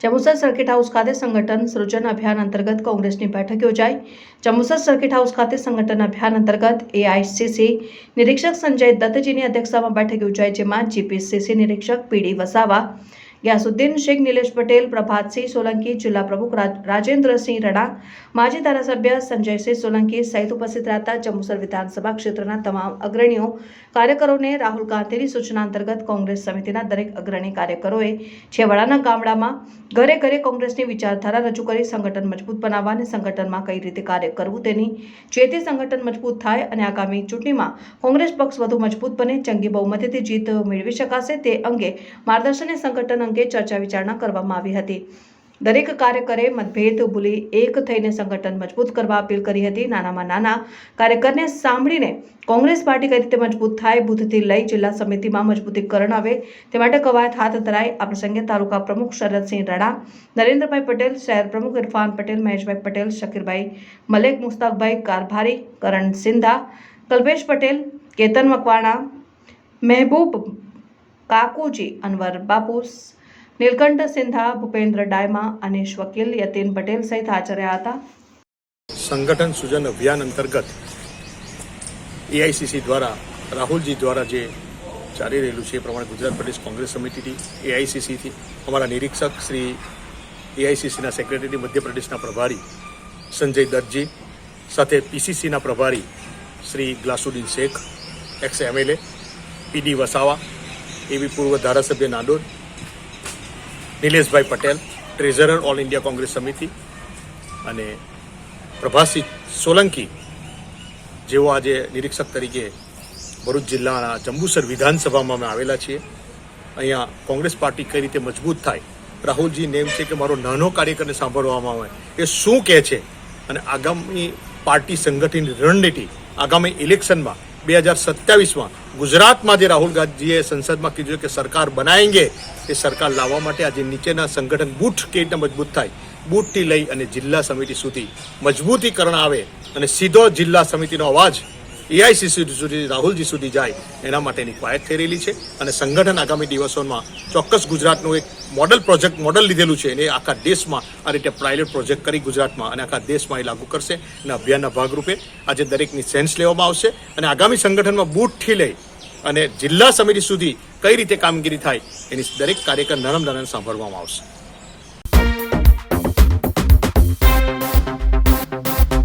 Jambusar circuit house ખાતે સંગઠન સૃજન અભિયાન અંતર્ગત કોંગ્રેસની બેઠક યોજાઈ. જંબુસર સર્કિટ હાઉસ ખાતે સંગઠન અભિયાન અંતર્ગત એઆઈસીસી નિરીક્ષક સંજય દત્તજીની અધ્યક્ષતામાં બેઠક યોજાઈ, જેમાં જીપીસીસી નિરીક્ષક પીડી વસાવા ગ્યાસુદ્દીન શેખ નિલેશ પટેલ પ્રભાતસિંહ સોલંકી જિલ્લા પ્રમુખ રાજ- રાજેન્દ્રસિંહ રણા માજી ધારાસભ્ય સંજયસિંહ સોલંકી સહિત ઉપસ્થિત રહેતા જંબુસર વિધાનસભા ક્ષેત્રના તમામ અગ્રણીઓ કાર્યકરોને રાહુલ ગાંધીની સૂચના અંતર્ગત કોંગ્રેસ સમિતિના દરેક અગ્રણી કાર્યકરોએ છેવાડાના ગામડામાં ઘરે ઘરે કોંગ્રેસની વિચારધારા રજૂ કરી સંગઠન મજબૂત બનાવવા અને સંગઠનમાં કઈ રીતે કાર્ય કરવું તેની જેથી સંગઠન મજબૂત થાય અને આગામી ચૂંટણીમાં કોંગ્રેસ પક્ષ વધુ મજબૂત બને જંગી બહુમતીથી જીત મેળવી શકાશે તે અંગે માર્ગદર્શન સંગઠન અંગે ચર્ચા વિચારણા કરવામાં આવી હતી. દરેક કાર્યકરે મતભેદ ભૂલી એક થઈને સંગઠન મજબૂત કરવા અપીલ કરી હતી. નાનામાં નાના કાર્યકરને સાંભળીને કોંગ્રેસ પાર્ટી કઈ રીતે મજબૂત થાય, બુથથી લઈ જિલ્લા સમિતિમાં મજબૂતીકરણ આવે, તે માટે કવાયત હાથ ધરાઈ આ પ્રસંગે તાલુકા પ્રમુખ શરદસિંહ રાણા, નરેન્દ્રભાઈ પટેલ, શહેર પ્રમુખ ઇરફાન પટેલ, મહેશભાઈ પટેલ, શકીરભાઈ મલેક, મુસ્તાકભાઈ કારભારી, કરણ સિંધા, કલ્પેશ પટેલ, કેતન મકવાણા, મહેબૂબ કાકુજી, અનવર બાપુ, નીલકંઠ સિંધા, ભૂપેન્દ્ર ડાયમા અને વકીલ યતીન પટેલ સહિત હાજર હતા. સંગઠન સૂજન અભિયાન અંતર્ગત એઆઈસીસી દ્વારા, રાહુલજી દ્વારા જે ચાલી રહેલું છે એ પ્રમાણે ગુજરાત પ્રદેશ કોંગ્રેસ સમિતિથી, એઆઈસીસીથી, અમારા નિરીક્ષક શ્રી એઆઈસીસીના સેક્રેટરી મધ્યપ્રદેશના પ્રભારી સંજય દરજી સાથે પીસીસીના પ્રભારી Shri Giasuddin Shaikh, ex MLA P D Vasava એવી પૂર્વ ધારાસભ્ય નાડોર નિલેશભાઈ Patel treasurer all India Congress સમિતિ અને પ્રભાસિંહ સોલંકી, જેઓ આજે નિરીક્ષક તરીકે ભરૂચ જિલ્લાના જંબુસર વિધાનસભામાં અમે આવેલા છીએ. અહીંયા કોંગ્રેસ પાર્ટી કઈ રીતે મજબૂત થાય? રાહુલજી, નેમ છે કે મારો નાનો કાર્યકરને સાંભળવામાં આવે? એ શું કહે છે? અને આગામી પાર્ટી સંગઠનની રણનીતિ, આગામી ઇલેક્શનમાં બે હજાર સત્યાવીસમાં ગુજરાતમાં જે રાહુલ ગાંધીએ સંસદમાં કીધું કે સરકાર બનાવેંગે એ સરકાર લાવવા માટે આજે નીચેના સંગઠન બૂથ કેવી રીતે મજબૂત થાય બૂથથી લઈ અને જિલ્લા સમિતિ સુધી મજબૂતીકરણ આવે અને સીધો જિલ્લા સમિતિનો અવાજ એઆઈસીસી સુધી રાહુલજી સુધી જાય, એના માટેની કવાયત થઈ રહેલી છે અને સંગઠન આગામી દિવસોમાં ચોક્કસ ગુજરાતનું એક મોડલ પ્રોજેક્ટ મોડલ લીધેલું છે. એને આખા દેશમાં આ રીતે પાયલટ પ્રોજેક્ટ કરી ગુજરાતમાં અને આખા દેશમાં એ લાગુ કરશે અને અભિયાનના ભાગરૂપે આજે દરેકની સેન્સ લેવામાં આવશે અને આગામી સંગઠનમાં બૂથથી લઈ અને જિલ્લા સમિતિ સુધી કઈ રીતે કામગીરી થાય એની દરેક કાર્યક્રમ નરમ નરમ સાંભળવામાં આવશે.